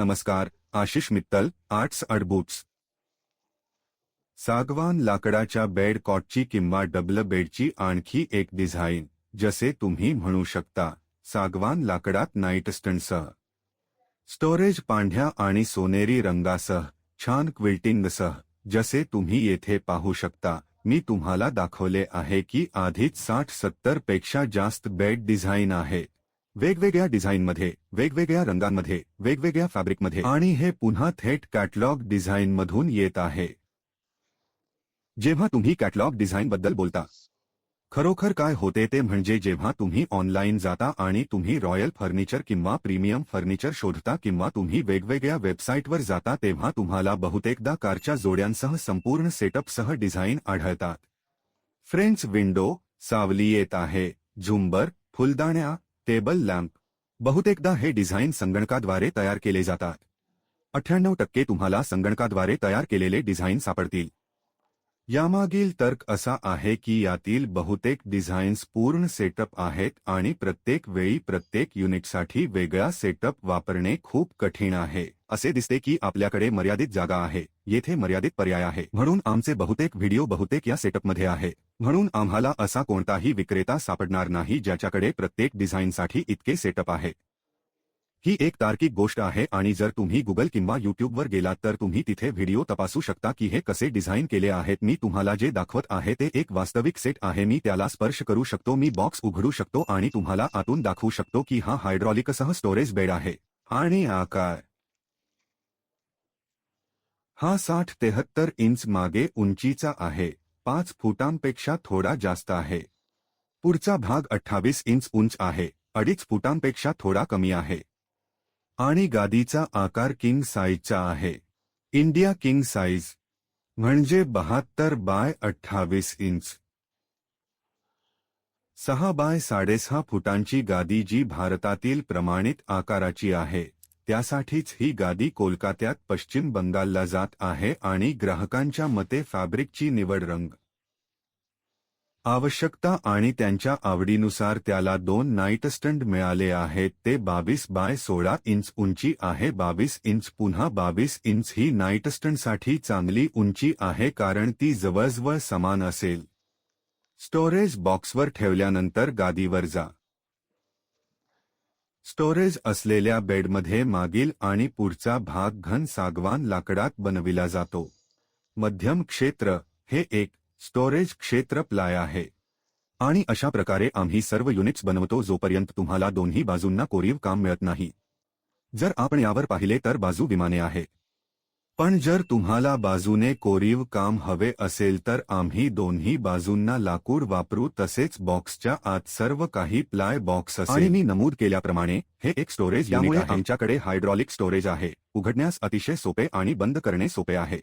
नमस्कार, आशिष मित्तल, आर्ट्स अडबुट्स सागवान लाकडाच्या बेड कॉटची किंवा डबल बेडची आणखी एक डिझाईन, जसे तुम्ही म्हणू शकता, सागवान लाकडात नाईटस्टंडसह स्टोरेज पांढ्या आणि सोनेरी रंगासह, छान क्विल्टिंगसह, जसे तुम्ही येथे पाहू शकता, मी तुम्हाला दाखवले आहे की आधीच साठ सत्तर पेक्षा जास्त बेड डिझाईन आहे. वेगवेगळ्या डिझाईनमध्ये वेगवेगळ्या रंगांमध्ये, वेगवेगळ्या फॅब्रिकमध्ये आणि हे पुन्हा थेट कॅटलॉग डिझाईन मधून येत आहे. जेव्हा तुम्ही कॅटलॉग डिझाईन बद्दल बोलता, खरोखर काय होते ते म्हणजे जेव्हा तुम्ही ऑनलाईन जाता आणि तुम्ही रॉयल फर्निचर किंवा प्रीमियम फर्निचर शोधता किंवा तुम्ही वेगवेगळ्या वेबसाईटवर जाता तेव्हा तुम्हाला बहुतेकदा कारच्या जोड्यांसह संपूर्ण सेटअपसह डिझाईन आढळतात. फ्रेंच विंडो, सावली येत आहे, झुंबर, फुलदाण्या टेबल लॅम्प बहुतेकदा हे डिझाईन संगणकाद्वारे तयार केले जातात अठ्ठ्याण्णव टक्के तुम्हाला संगणकाद्वारे तयार केलेले डिझाईन सापडतील। यामागील तर्क असा आहे की यातील बहुतेक डिझाईन्स पूर्ण सेटअप आहेत आणि प्रत्येक वेळी प्रत्येक युनिटसाठी वेगळा सेटअप वापरणे खूप कठीण आहे. असे दिसते की आपल्याकडे मर्यादित जागा आहे. येथे मर्यादित पर्याय आहे. म्हणून आमचे बहुतेक व्हिडिओ बहुतेक या सेटअपमध्ये आहे. म्हणून आम्हाला असा कोणताही विक्रेता सापडणार नाही ज्याच्याकडे प्रत्येक डिझाईनसाठी इतके सेटअप आहे. ही एक तार्किक गोष्ट आहे आणि जर तुम्ही गुगल किंवा युट्यूबवर गेलात तर तुम्ही तिथे व्हिडिओ तपासू शकता की हे कसे डिझाईन केले आहेत. मी तुम्हाला जे दाखवत आहे ते एक वास्तविक सेट आहे. मी त्याला स्पर्श करू शकतो मी बॉक्स उघडू शकतो आणि तुम्हाला आतून दाखवू शकतो की हा हायड्रॉलिकसह स्टोरेज बेड आहे. आणि आकार? हा साठ तेहत्तर इंच मागे उंचीचा आहे. पाच फुटांपेक्षा थोडा जास्त आहे. पुढचा भाग अठ्ठावीस इंच उंच आहे. अडीच फुटांपेक्षा थोडा कमी आहे. आणि गादीचा आकार किंग साईजचा आहे. इंडिया किंग साईज म्हणजे बहात्तर बाय अठ्ठावीस इंच. सहा बाय साडेसहा फुटांची गादी जी भारतातील प्रमाणित आकाराची आहे. त्यासाठीच ही गादी कोलकात्यात पश्चिम बंगालला जात आहे आणि ग्राहकांच्या मते फॅब्रिकची निवड रंग आवश्यकता आणि त्यांच्या आवडीनुसार त्याला दोन नाईटस्टंड मिळाले आहेत. ते बावीस बाय सोळा इंच उंची आहे. बावीस इंच पुन्हा बावीस इंच ही नाईटस्टंडसाठी चांगली उंची आहे कारण ती जवळजवळ समान असेल. स्टोरेज बॉक्सवर ठेवल्यानंतर गादीवर जा. स्टोरेज असलेल्या बेडमध्ये मागील आणि पुढचा भाग घन सागवान लाकडात बनविला जातो. मध्यम क्षेत्र हे एक स्टोरेज क्षेत्र प्लाय आहे. आणि अशा प्रकारे आम्ही सर्व युनिट्स बनवतो जोपर्यंत तुम्हाला दोन्ही बाजूंना कोरीव काम मिळत नाही. जर आपण यावर पाहिले तर बाजू विमाने आहे. पण जर तुम्हाला बाजूने कोरीव काम हवे असेल तर आम्ही दोन्ही बाजूंना लाकूड वापरू तसेच बॉक्सच्या आत सर्व काही प्लाय बॉक्स असेल. आणि मी नमूद केल्याप्रमाणे हे एक स्टोरेज यामुळे आमच्याकडे हायड्रॉलिक स्टोरेज आहे. उघडण्यास अतिशय सोपे आणि बंद करणे सोपे आहे.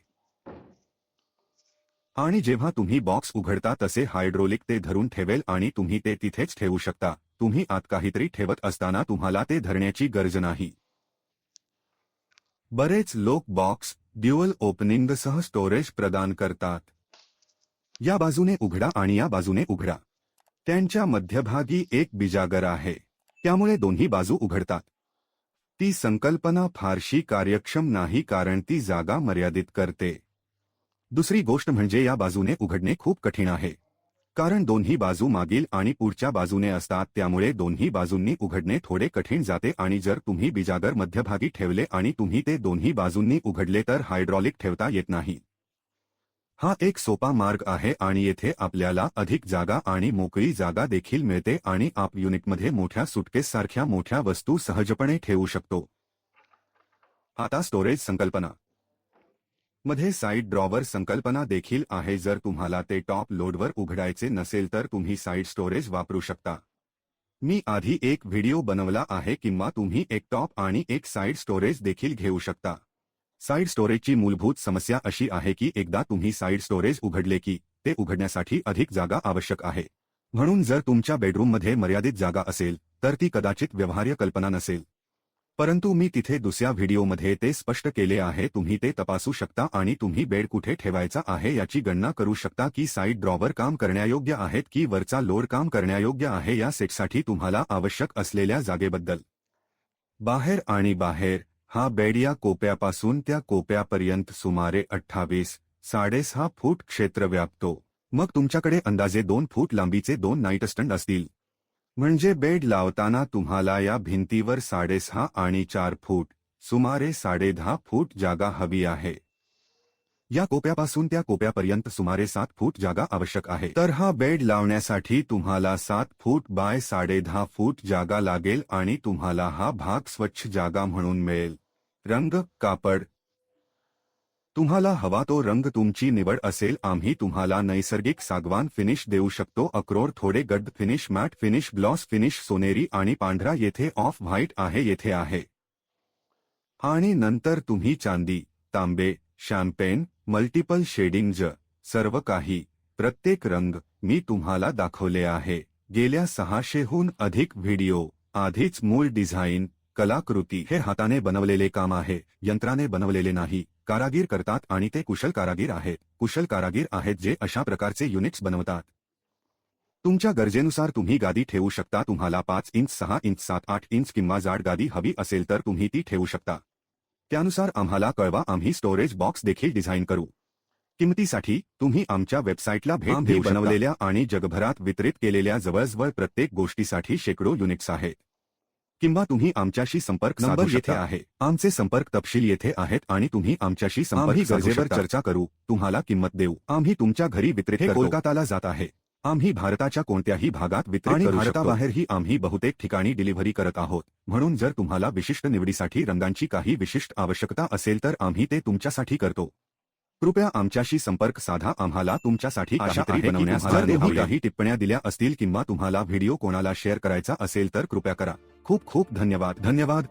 आणि जेव्हा तुम्ही बॉक्स उघडता तसे हायड्रोलिक ते धरून ठेवेल आणि तुम्ही ते तिथेच ठेवू शकता. तुम्ही आत काहीतरी ठेवत असताना तुम्हाला ते धरण्याची गरज नाही. बरेच लोक बॉक्स ड्युअल ओपनिंगसह स्टोरेज प्रदान करतात. या बाजूने उघडा आणि या बाजूने उघडा. त्यांच्या मध्यभागी एक बिजागर आहे. त्यामुळे दोन्ही बाजू उघडतात. ती संकल्पना फारशी कार्यक्षम नाही कारण ती जागा मर्यादित करते. दुसरी गोष्ट म्हणजे या बाजूने उघडणे खूप कठीण आहे. कारण दोन्ही बाजू मागील आणि पुढच्या बाजूने असतात त्यामुळे दोन्ही बाजूंनी उघडणे थोडे कठीण जाते आणि जर तुम्ही बिजागर मध्यभागी ठेवले आणि तुम्ही ते दोन्ही बाजूंनी उघडले तर हायड्रॉलिक ठेवता येत नाही. हा एक सोपा मार्ग आहे आणि येथे आपल्याला अधिक जागा आणि मोकळी जागा देखील मिळते आणि आप युनिटमध्ये मोठ्या सुटकेससारख्या मोठ्या वस्तू सहजपणे ठेवू शकतो. आता स्टोरेज संकल्पना. मध्ये साईड ड्रॉवर संकल्पना देखील आहे. जर तुम्हाला ते टॉप लोडवर उघडायचे नसेल तर तुम्ही साईड स्टोरेज वापरू शकता. मी आधी एक व्हिडिओ बनवला आहे किंवा तुम्ही एक टॉप आणि एक साईड स्टोरेज देखील घेऊ शकता. साईड स्टोरेजची मूलभूत समस्या अशी आहे की एकदा तुम्ही साईड स्टोरेज उघडले की ते उघडण्यासाठी अधिक जागा आवश्यक आहे. म्हणून जर तुमच्या बेडरूममध्ये मर्यादित जागा असेल तर ती कदाचित व्यवहार्य कल्पना नसेल. परंतु मी तिथे दुसऱ्या व्हिडिओमध्ये ते स्पष्ट केले आहे तुम्ही ते तपासू शकता आणि तुम्ही बेड कुठे ठेवायचा आहे याची गणना करू शकता की साईड ड्रॉवर काम करण्यायोग्य आहेत की वरचा लोड काम करण्यायोग्य आहे या सेटसाठी तुम्हाला आवश्यक असलेल्या जागेबद्दल. बाहेर आणि बाहेर हा बेड या कोप्यापासून त्या कोप्यापर्यंत सुमारे अठ्ठावीस साडेसहा फूट क्षेत्र व्यापतो. मग तुमच्याकडे अंदाजे दोन फूट लांबीचे दोन नाईटस्टंड असतील. म्हणजे बेड लावताना तुम्हाला या भिंतीवर साडेसहा आणि चार फूट सुमारे साडेदहा फूट जागा हवी आहे. या कोप्यापासून त्या कोप्यापर्यंत सुमारे सात फूट जागा आवश्यक आहे. तर हा बेड लावण्यासाठी तुम्हाला सात फूट बाय साडेदहा फूट जागा लागेल आणि तुम्हाला हा भाग स्वच्छ जागा म्हणून मिळेल. रंग कापड तुम्हाला हवा तो रंग तुमची निवड असेल. आम्ही तुम्हाला नैसर्गिक सागवान फिनिश देऊ शकतो. अक्रोड थोडे गड्ड finish matte finish gloss finish सोनेरी आणि पांढरा येथे ऑफ व्हाईट आहे येथे आहे. आणि नंतर तुम्ही चांदी तांबे शॅम्पेन मल्टिपल शेडिंग सर्व काही प्रत्येक रंग मी तुम्हाला दाखवले आहे. गेल्या सहाशेहून अधिक व्हिडिओ आधीच मूळ डिझाईन कलाकृती हे हाताने बनवलेले काम आहे. यंत्राने बनवलेले नाही. कारागीर करतात आणि ते कुशल कारागीर आहेत कुशल कारागीर आहेत जे अशा प्रकारचे युनिट्स बनवतात. तुमच्या गरजेनुसार तुम्ही गादी ठेवू शकता. तुम्हाला पाच इंच सहा इंच सात आठ इंच किंवा जाड गादी हवी असेल तर तुम्ही ती ठेवू शकता. त्यानुसार आम्हाला कळवा आम्ही स्टोरेज बॉक्स देखील डिझाईन करू. किंमतीसाठी तुम्ही आमच्या वेबसाईटला भेट देऊ बनवलेल्या आणि जगभरात वितरित केलेल्या जवळजवळ प्रत्येक गोष्टीसाठी शेकडो युनिट्स आहेत. किंवा तुम्ही आमच्याशी संपर्क नंबर येथे. आहे. आमचे संपर्क तपशील येथे आहेत आणि तुम्ही आमच्याशी संपर्क गरजेवर चर्चा करू. तुम्हाला किंमत देऊ. आम्ही तुमच्या घरी वितरित कोलकाताला जात आहे. आम्ही भारताच्या कोणत्याही भागात भारताबाहेर भारताबाहेरही आम्ही बहुतेक ठिकाणी डिलिव्हरी करत आहोत. म्हणून जर तुम्हाला विशिष्ट निवडीसाठी रंगांची काही विशिष्ट आवश्यकता असेल तर आम्ही ते तुमच्यासाठी करतो. कृपया आमच्याशी संपर्क साधा. आम्हाला तुमच्यासाठी आशा काहीतरी आहे की बनवण्यास तुम्हाला जर ते तुम्ही आवडेल. काही टिप्पण्या दिल्या असतील किंवा तुम्हाला व्हिडिओ कोणाला शेअर करायचा असेल तर कृपया करा. खूप खूप धन्यवाद. धन्यवाद.